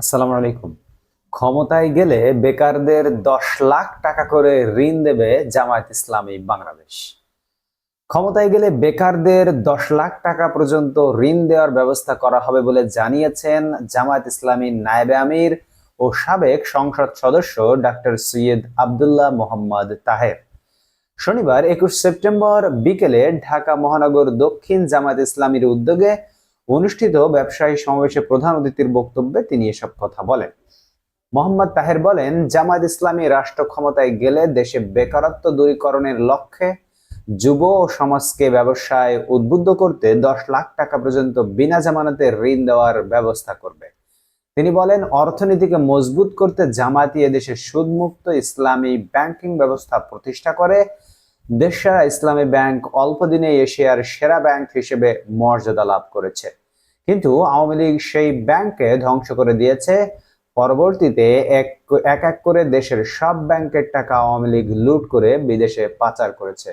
আসসালামু আলাইকুম। ক্ষমতায় গেলে বেকারদের দশ লাখ টাকা করে ঋণ দেবে জামায়াত ইসলামী বাংলাদেশ। ক্ষমতায় গেলে বেকারদের দশ লাখ টাকা পর্যন্ত ঋণ দেওয়ার ব্যবস্থা করা হবে বলে জানিয়েছেন জামায়াত ইসলামী নায়েবে আমির ও সাবেক সংসদ সদস্য ডাক্তার সৈয়দ আবদুল্লাহ মোহাম্মদ তাহের। শনিবার একুশ সেপ্টেম্বর বিকেলে ঢাকা মহানগর দক্ষিণ জামায়াত ইসলামীর উদ্যোগে অনুষ্ঠিত ব্যবসায়ী সমাবেশে প্রধান অতিথির বক্তব্যে তিনি এসব কথা বলেন। মোহাম্মদ তাহের বলেন, জামায়াত ইসলামী রাষ্ট্র ক্ষমতায় গেলে দেশে বেকারত্ব দূরীকরণের লক্ষ্যে যুব ও সমাজকে ব্যবসায় উদ্বুদ্ধ করতে দশ লাখ টাকা পর্যন্ত বিনা জামানতে ঋণ দেওয়ার ব্যবস্থা করবে। তিনি বলেন, অর্থনীতিকে মজবুত করতে জামায়াতি এদেশে সুদমুক্ত ইসলামী ব্যাংকিং ব্যবস্থা প্রতিষ্ঠা করে দেশসারা ইসলামী ব্যাংক অল্প দিনে এশিয়ার সেরা ব্যাংক হিসেবে মর্যাদা লাভ করেছে। কিন্তু আওয়ামী লীগ সেই ব্যাংককে ধ্বংস করে দিয়েছে। পরবর্তীতে এক এক করে দেশের সব ব্যাংকের টাকা আওয়ামী লীগ লুট করে বিদেশে পাচার করেছে।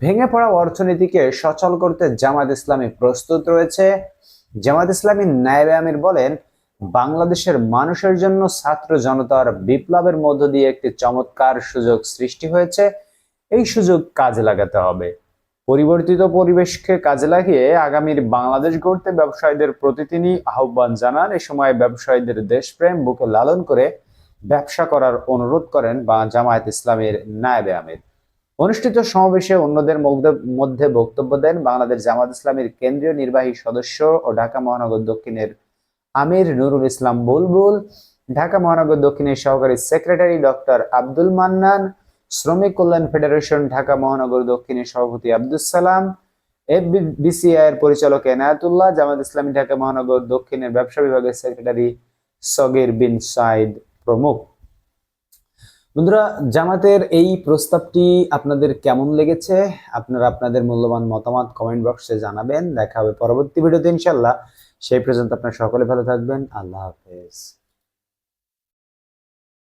ভেঙে পড়া অর্থনীতিকে সচল করতে জামাত ইসলামী প্রস্তুত রয়েছে। জামাত ইসলামী নায়েবে আমির বলেন, বাংলাদেশের মানুষের জন্য ছাত্র জনতার বিপ্লবের মধ্য দিয়ে একটি চমৎকার সুযোগ সৃষ্টি হয়েছে। এই সুযোগ কাজে লাগাতে হবে। পরিবর্তিত পরিবেশকে কাজে লাগিয়ে আগামীর বাংলাদেশ গড়তে ব্যবসায়ীদের প্রতি তিনি আহ্বান জানান। এ সময় ব্যবসায়ীদের দেশপ্রেম বুকে লালন করে ব্যবসা করার অনুরোধ করেন বা জামায়াত ইসলামের নায়েবে আমির। অনুষ্ঠিত সমাবেশে অন্যদের মধ্য- বক্তব্য দেন বাংলাদেশ জামাত ইসলামের কেন্দ্রীয় নির্বাহী সদস্য ও ঢাকা মহানগর দক্ষিণের আমির নুরুল ইসলাম বুলবুল, ঢাকা মহানগর দক্ষিণের সহকারী সেক্রেটারি ডক্টর আব্দুল মান্নান শ্রমিক কল্যাণ ফেডারেশন, ঢাকা মহানগর দক্ষিণের সভাপতি আব্দুল সালাম, এফবিসিআই এর পরিচালক এনায়াতুল্লাহ, জামাত ইসলামী ঢাকা মহানগর দক্ষিণের ব্যবসা বিভাগের সেক্রেটারি সগির বিন সাইদ প্রমুখ। বন্ধুরা, জামাতের এই প্রস্তাবটি আপনাদের কেমন লেগেছে? আপনারা আপনাদের মূল্যবান মতামত কমেন্ট বক্সে জানাবেন। দেখা হবে পরবর্তী ভিডিওতে ইনশাল্লাহ সেই পর্যন্ত আপনারা সকলে ভালো থাকবেন। আল্লাহ হাফেজ।